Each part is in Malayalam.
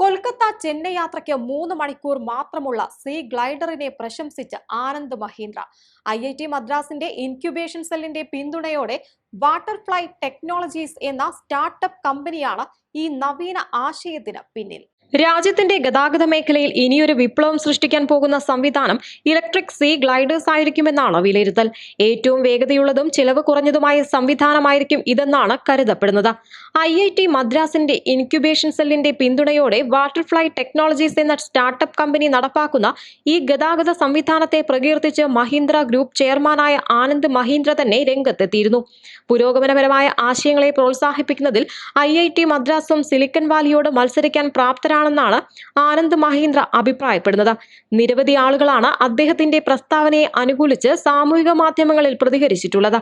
കൊൽക്കത്ത ചെന്നൈ യാത്രയ്ക്ക് മൂന്ന് മണിക്കൂർ മാത്രമുള്ള സീ ഗ്ലൈഡറിനെ പ്രശംസിച്ച് Anand Mahindra. I I T മദ്രാസിന്റെ incubation സെല്ലിന്റെ പിന്തുണയോടെ വാട്ടർഫ്ലൈ ടെക്നോളജീസ് എന്ന സ്റ്റാർട്ടപ്പ് കമ്പനിയാണ് ഈ നവീന ആശയത്തിന് പിന്നിൽ. രാജ്യത്തിന്റെ ഗതാഗത മേഖലയിൽ ഇനിയൊരു വിപ്ലവം സൃഷ്ടിക്കാൻ പോകുന്ന സംവിധാനം ഇലക്ട്രിക് സീ ഗ്ലൈഡേഴ്സ് ആയിരിക്കുമെന്നാണ് വിലയിരുത്തൽ. ഏറ്റവും വേഗതയുള്ളതും ചെലവ് കുറഞ്ഞതുമായ സംവിധാനമായിരിക്കും ഇതെന്നാണ് കരുതപ്പെടുന്നത്. ഐ ഐ ടി മദ്രാസിന്റെ ഇൻക്യുബേഷൻ സെല്ലിന്റെ പിന്തുണയോടെ വാട്ടർഫ്ലൈ ടെക്നോളജീസ് എന്ന സ്റ്റാർട്ടപ്പ് കമ്പനി നടപ്പാക്കുന്ന ഈ ഗതാഗത സംവിധാനത്തെ പ്രകീർത്തിച്ച് മഹീന്ദ്ര ഗ്രൂപ്പ് ചെയർമാനായ ആനന്ദ് മഹീന്ദ്ര തന്നെ രംഗത്തെത്തിയിരുന്നു. പുരോഗമനപരമായ ആശയങ്ങളെ പ്രോത്സാഹിപ്പിക്കുന്നതിൽ ഐ മദ്രാസും സിലിക്കൺ വാലിയോട് മത്സരിക്കാൻ പ്രാപ്തരാണെന്നാണ് ആനന്ദ് മഹീന്ദ്ര അഭിപ്രായപ്പെടുന്നത്. നിരവധി ആളുകളാണ് അദ്ദേഹത്തിന്റെ പ്രസ്താവനയെ അനുകൂലിച്ച് സാമൂഹിക മാധ്യമങ്ങളിൽ പ്രതികരിച്ചിട്ടുള്ളത്.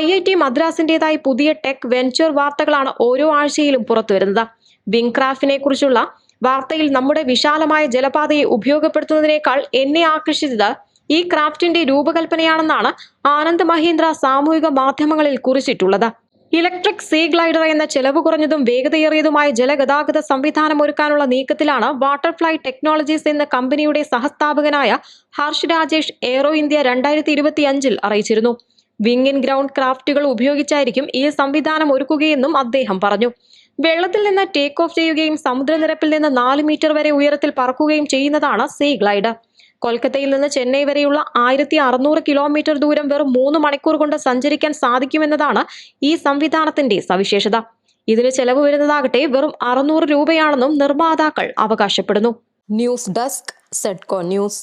ഐ ഐ ടി മദ്രാസിന്റേതായി പുതിയ ടെക് വെഞ്ചർ വാർത്തകളാണ് ഓരോ ആഴ്ചയിലും പുറത്തുവരുന്നത്. വിങ്ക്രാഫിനെ കുറിച്ചുള്ള വാർത്തയിൽ നമ്മുടെ വിശാലമായ ജലപാതയെ ഉപയോഗപ്പെടുത്തുന്നതിനേക്കാൾ എന്നെ ആകർഷിച്ചത് ഈ ക്രാഫ്റ്റിന്റെ രൂപകൽപ്പനയാണെന്നാണ് ആനന്ദ് മഹീന്ദ്ര സാമൂഹിക മാധ്യമങ്ങളിൽ കുറിച്ചിട്ടുള്ളത്. ഇലക്ട്രിക് സീ ഗ്ലൈഡർ എന്ന ചെലവ് കുറഞ്ഞതും വേഗതയേറിയതുമായ ജലഗതാഗത സംവിധാനം ഒരുക്കാനുള്ള നീക്കത്തിലാണ് വാട്ടർഫ്ലൈ ടെക്നോളജീസ് എന്ന കമ്പനിയുടെ സഹസ്ഥാപകനായ ഹർഷ് രാജേഷ് എയ്റോ ഇന്ത്യ രണ്ടായിരത്തി ഇരുപത്തി അഞ്ചിൽ അറിയിച്ചിരുന്നു. വിങ് ഇൻ ഗ്രൗണ്ട് ക്രാഫ്റ്റുകൾ ഉപയോഗിച്ചായിരിക്കും ഈ സംവിധാനം ഒരുക്കുകയെന്നും അദ്ദേഹം പറഞ്ഞു. വെള്ളത്തിൽ നിന്ന് ടേക്ക് ഓഫ് ചെയ്യുകയും സമുദ്രനിരപ്പിൽ നിന്ന് നാല് മീറ്റർ വരെ ഉയരത്തിൽ പറക്കുകയും ചെയ്യുന്നതാണ് സീ ഗ്ലൈഡർ. കൊൽക്കത്തയിൽ നിന്ന് ചെന്നൈ വരെയുള്ള ആയിരത്തി അറുന്നൂറ് കിലോമീറ്റർ ദൂരം വെറും മൂന്ന് മണിക്കൂർ കൊണ്ട് സഞ്ചരിക്കാൻ സാധിക്കുമെന്നതാണ് ഈ സംവിധാനത്തിന്റെ സവിശേഷത. ഇതിന് ചെലവ് വരുന്നതാകട്ടെ വെറും അറുന്നൂറ് രൂപയാണെന്നും നിർമ്മാതാക്കൾ അവകാശപ്പെടുന്നു. ന്യൂസ് ഡെസ്ക് സെഡ്കോ ന്യൂസ്.